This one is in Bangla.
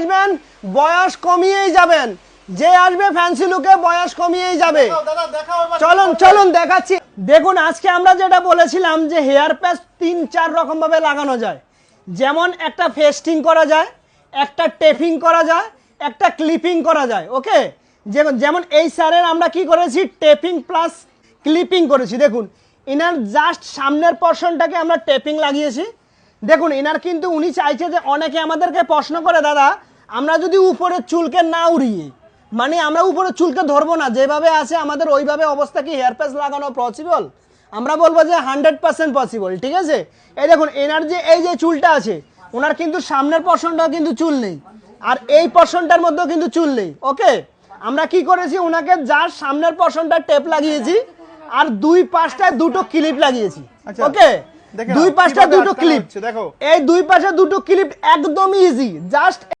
আসবেন বয়স কমিয়েই যাবেন। যে আসবে ফ্যান্সি লুকে বয়স কমিয়েই যাবে। চলুন চলুন দেখাচ্ছি। দেখুন আজকে আমরা যেটা বলেছিলাম যে হেয়ার প্যাচ তিন চার রকম ভাবে লাগানো যায়। যেমন একটা ফেস্টিং করা যায় একটা টেপিং করা যায় একটা ক্লিপিং করা যায় ওকে? যেমন যেমন এই স্যারের আমরা কি করেছি? টেপিং প্লাস ক্লিপিং করেছি। দেখুন ইনার জাস্ট সামনের পর্শনটাকে আমরা টেপিং লাগিয়েছি। দেখুন ইনার কিন্তু উনি চাইছে যে অনেকে আমাদেরকে প্রশ্ন করে দাদা আমরা যদি উপরের চুলকে না উড়িয়ে মানে আমরা উপরে চুলকে ধরবো না যেভাবে আছে আমাদের ওইভাবে অবস্থা কি হেয়ার প্যাচ লাগানো পসিবল আমরা বলব যে হান্ড্রেড পার্সেন্ট পসিবল ঠিক আছে? এই দেখুন এনার যে এই যে চুলটা আছে ওনার কিন্তু সামনের পর্শনটাও কিন্তু চুল নেই আর এই পর্শনটার মধ্যেও কিন্তু চুল নেই ওকে আমরা কি করেছি ওনাকে যার সামনের পর্শনটা টেপ লাগিয়েছি আর দুই পাশটায় দুটো ক্লিপ লাগিয়েছি আচ্ছা, ওকে দেখে দুই পাশটা দুটো ক্লিপ দেখো। এই দুই পাশে দুটো ক্লিপ একদমই ইজি জাস্ট